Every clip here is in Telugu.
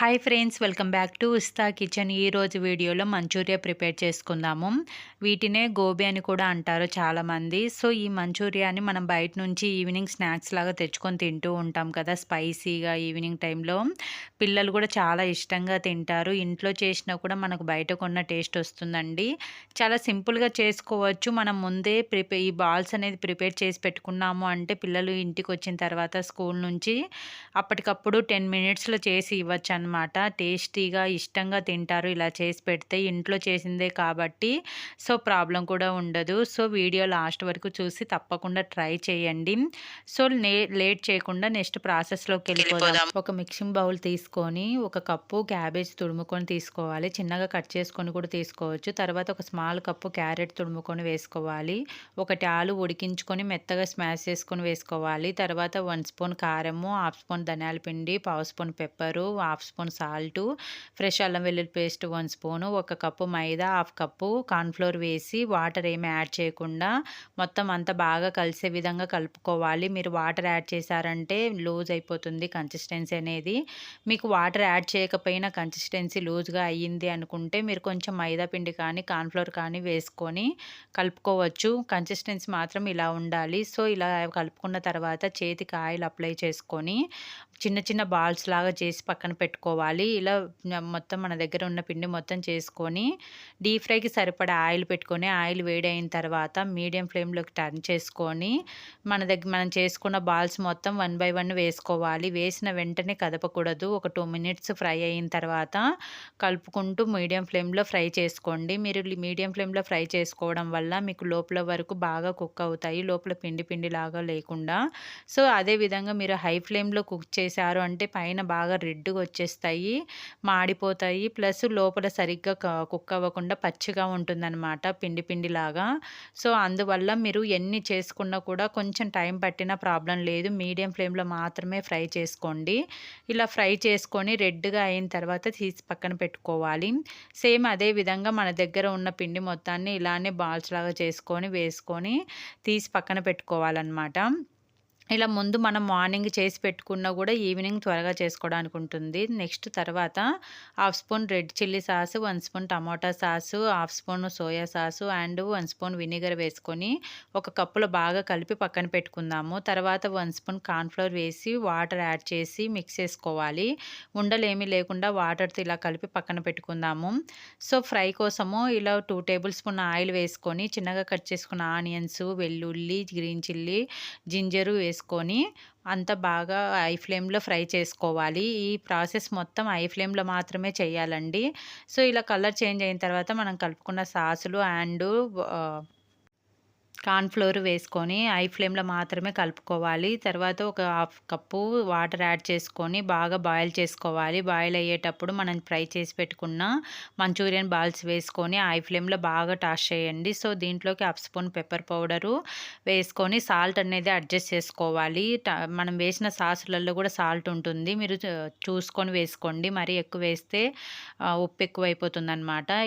Hi friends welcome back to ఉస్తా kitchen ఈరోజు వీడియోలో మంచూరియా ప్రిపేర్ చేసుకుందాము. వీటినే గోబీ అని కూడా అంటారు చాలామంది. సో ఈ మంచూరియాని మనం బయట నుంచి ఈవినింగ్ స్నాక్స్ లాగా తెచ్చుకొని తింటూ ఉంటాం కదా స్పైసీగా ఈవినింగ్ టైంలో పిల్లలు కూడా చాలా ఇష్టంగా తింటారు. ఇంట్లో చేసినా కూడా మనకు బయట కొన్న టేస్ట్ వస్తుందండి. చాలా సింపుల్గా చేసుకోవచ్చు. మనం ముందే ప్రిపే ఈ బాల్స్ అనేది ప్రిపేర్ చేసి పెట్టుకున్నాము అంటే పిల్లలు ఇంటికి వచ్చిన తర్వాత స్కూల్ నుంచి అప్పటికప్పుడు టెన్ మినిట్స్లో చేసి ఇవ్వచ్చు అనమాట టేస్టీగా ఇష్టంగా తింటారు. ఇలా చేసి పెడితే ఇంట్లో చేసిందే కాబట్టి సో ప్రాబ్లం కూడా ఉండదు. సో వీడియో లాస్ట్ వరకు చూసి తప్పకుండా ట్రై చేయండి. సో లేట్ చేయకుండా నెక్స్ట్ ప్రాసెస్లోకి వెళ్ళిపోదాం. ఒక మిక్సింగ్ బౌల్ తీసుకొని ఒక కప్పు క్యాబేజ్ తుడుముకొని తీసుకోవాలి. చిన్నగా కట్ చేసుకొని కూడా తీసుకోవచ్చు. తర్వాత ఒక స్మాల్ కప్పు క్యారెట్ తుడుముకొని వేసుకోవాలి. ఒకటి ఆలు ఉడికించుకొని మెత్తగా స్మాష్ చేసుకొని వేసుకోవాలి. తర్వాత వన్ స్పూన్ కారము హాఫ్ స్పూన్ ధనియాల పిండి పావు spoon pepper half spoon salt fresh అల్లం వెల్లుల్లి పేస్ట్ వన్ స్పూను ఒక cup maida half cup cornflour వేసి వాటర్ ఏమి యాడ్ చేయకుండా మొత్తం అంతా బాగా కలిసే విధంగా కలుపుకోవాలి. మీరు వాటర్ యాడ్ చేశారంటే లూజ్ అయిపోతుంది కన్సిస్టెన్సీ అనేది. మీకు వాటర్ యాడ్ చేయకపోయినా కన్సిస్టెన్సీ లూజ్గా అయ్యింది అనుకుంటే మీరు కొంచెం మైదా పిండి కానీ కార్న్ఫ్లోర్ కానీ వేసుకొని కలుపుకోవచ్చు. కన్సిస్టెన్సీ మాత్రం ఇలా ఉండాలి. సో ఇలా కలుపుకున్న తర్వాత చేతికి ఆయిల్ అప్లై చేసుకొని చిన్న చిన్న బాల్స్ లాగా చేసి పక్కన పెట్టుకోవాలి. ఇలా మొత్తం మన దగ్గర ఉన్న పిండి మొత్తం చేసుకొని డీప్ ఫ్రైకి సరిపడా ఆయిల్ పెట్టుకొని ఆయిల్ వేడైన తర్వాత మీడియం ఫ్లేమ్లోకి టర్న్ చేసుకొని మన దగ్గర మనం చేసుకున్న బాల్స్ మొత్తం వన్ బై వన్ వేసుకోవాలి. వేసిన వెంటనే కదపకూడదు. ఒక టూ మినిట్స్ ఫ్రై అయిన తర్వాత కలుపుకుంటూ మీడియం ఫ్లేమ్లో ఫ్రై చేసుకోండి. మీరు మీడియం ఫ్లేమ్లో ఫ్రై చేసుకోవడం వల్ల మీకు లోపల వరకు బాగా కుక్ అవుతాయి. లోపల పిండి పిండి లాగా లేకుండా. సో అదేవిధంగా మీరు హై ఫ్లేమ్లో కుక్ చేసి చేశారు. అంటే పైన బాగా రెడ్గా వచ్చేస్తాయి మాడిపోతాయి. ప్లస్ లోపల సరిగ్గా కుక్ అవ్వకుండా పచ్చిగా ఉంటుందన్నమాట పిండి పిండిలాగా. సో అందువల్ల మీరు ఎన్ని చేసుకున్నా కూడా కొంచెం టైం పట్టిన ప్రాబ్లం లేదు. మీడియం ఫ్లేమ్లో మాత్రమే ఫ్రై చేసుకోండి. ఇలా ఫ్రై చేసుకొని రెడ్గా అయిన తర్వాత తీసి పక్కన పెట్టుకోవాలి. సేమ్ అదే విధంగా మన దగ్గర ఉన్న పిండి మొత్తాన్ని ఇలానే బాల్స్ లాగా చేసుకొని వేసుకొని తీసి పక్కన పెట్టుకోవాలన్నమాట. ఇలా ముందు మనం మార్నింగ్ చేసి పెట్టుకున్నా కూడా ఈవినింగ్ త్వరగా చేసుకోవడానికి ఉంటుంది. నెక్స్ట్ తర్వాత half spoon red chilli sauce one spoon tomato sauce half spoon soya sauce and one spoon vinegar వేసుకొని ఒక కప్పులో బాగా కలిపి పక్కన పెట్టుకుందాము. తర్వాత వన్ స్పూన్ కార్న్ఫ్లవర్ వేసి వాటర్ యాడ్ చేసి మిక్స్ చేసుకోవాలి. ఉండలేమీ లేకుండా వాటర్తో ఇలా కలిపి పక్కన పెట్టుకుందాము. సో ఫ్రై కోసము ఇలా టూ టేబుల్ స్పూన్ ఆయిల్ వేసుకొని చిన్నగా కట్ చేసుకున్న ఆనియన్స్ వెల్లుల్లి గ్రీన్ చిల్లీ జింజరు వేసుకొని వేసుకొని అంత బాగా ఐ ఫ్లేమ్లో ఫ్రై చేసుకోవాలి. ఈ ప్రాసెస్ మొత్తం ఐ ఫ్లేమ్లో మాత్రమే చేయాలండి. సో ఇలా కలర్ చేంజ్ అయిన తర్వాత మనం కలుపుకున్న సాసులు అండ్ కార్న్ఫ్లోర్ వేసుకొని ఐ ఫ్లేమ్లో మాత్రమే కలుపుకోవాలి. తర్వాత ఒక హాఫ్ కప్పు వాటర్ యాడ్ చేసుకొని బాగా బాయిల్ చేసుకోవాలి. బాయిల్ అయ్యేటప్పుడు మనం ఫ్రై చేసి పెట్టుకున్న మంచూరియన్ బాల్స్ వేసుకొని ఐ ఫ్లేమ్లో బాగా టాష్ చేయండి. సో దీంట్లోకి హాఫ్ స్పూన్ పెప్పర్ పౌడరు వేసుకొని సాల్ట్ అనేది అడ్జస్ట్ చేసుకోవాలి. మనం వేసిన సాసులలో కూడా సాల్ట్ ఉంటుంది. మీరు చూసుకొని వేసుకోండి. మరీ ఎక్కువ వేస్తే ఉప్పు ఎక్కువ అయిపోతుంది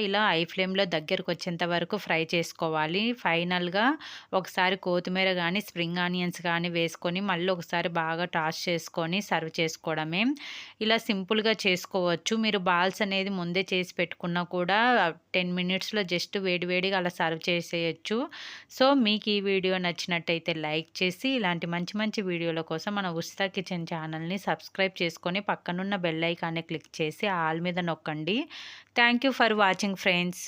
ఇలా ఐ ఫ్లేమ్లో దగ్గరకు వచ్చేంత వరకు ఫ్రై చేసుకోవాలి. ఫైనల్గా ఒకసారి కొత్తిమీర కానీ స్ప్రింగ్ ఆనియన్స్ కానీ వేసుకొని మళ్ళీ ఒకసారి బాగా టాస్ చేసుకొని సర్వ్ చేసుకోవడమే. ఇలా సింపుల్గా చేసుకోవచ్చు. మీరు బాల్స్ అనేది ముందే చేసి పెట్టుకున్నా కూడా టెన్ మినిట్స్లో జస్ట్ వేడివేడిగా అలా సర్వ్ చేసేయచ్చు. సో మీకు ఈ వీడియో నచ్చినట్టయితే లైక్ చేసి ఇలాంటి మంచి మంచి వీడియోల కోసం మన ఉస్తా కిచెన్ ఛానల్ని సబ్స్క్రైబ్ చేసుకొని పక్కనున్న బెల్ ఐకాన్ని క్లిక్ చేసి ఆల్ మీద నొక్కండి. Thank for watching friends.